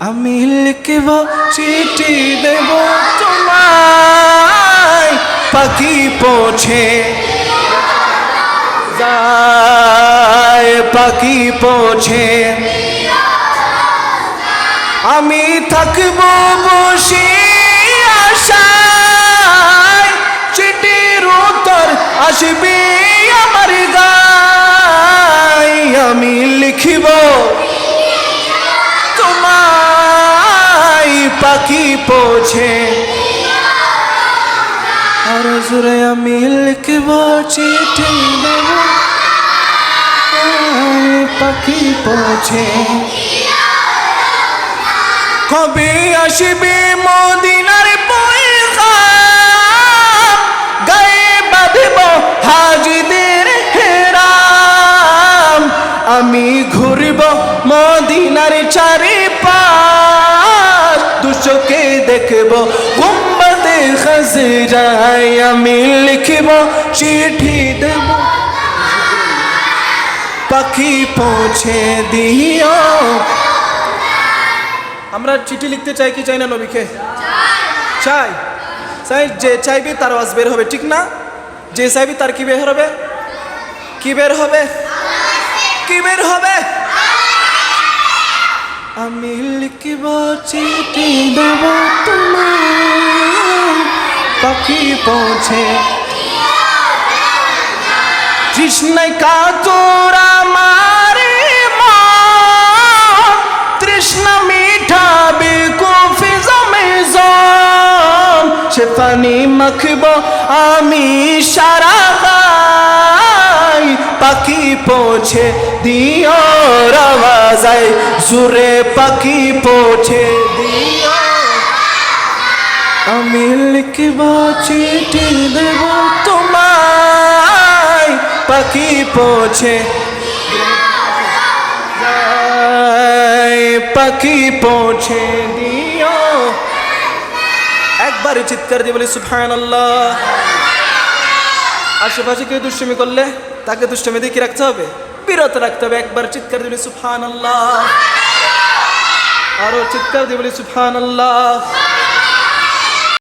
আমি লিখব চিঠি দেব তোমায়। পাখি পৌঁছে যায় পাখি পৌঁছে। আমি থাকব বসে আশায়। পাখি পৌঁছে। আর জুড়ে আমি লিখব চিঠি দেব। পাখি পৌঁছে। কবে আসবে মদিনার গায়ে বাঁধব হাজিদের হেরাম। আমি ঘুরব মদিনার চারি পাশ দুচোকে দেখব, গুম্বাদে খাজরায় আমি লিখব, চিঠি দেব। পাখি পৌঁছে দিও। আমরা চিঠি লিখতে চাই কি চাই না নবীকে? চাই। চাই যে চাইবে তার আওয়াজ বের হবে, ঠিক না? যে চাইবে তার কি বের হবে? কি বের হবে? কি বের হবে? আমি লিখিব, চিঠি দেব। পাখি পৌঁছে। তৃষ্ণায় কাতরা মারে মা। তৃষ্ণা মিঠাবে কফি সে পানি মাখব আমি সারা পাখি পৌঁছে, দিও রাওয়াজায়। জুরে পাখি পৌঁছে, দিও আমি লিখব চিঠি দেব তোমায়। পাখি পৌঁছে পাখি পৌঁছে দিও। একবারে চিৎকার দিয়ে বলি সুফান আল্লাহ আশেপাশে কেউ দুষ্টমি করলে তাকে দুষ্টমি দিয়ে কি রাখতে হবে? বিরত রাখতে হবে। একবার চিৎকার দিয়ে বলি সুফান আল্লাহ আরও চিৎকার দিয়ে বলি সুফান আল্লাহ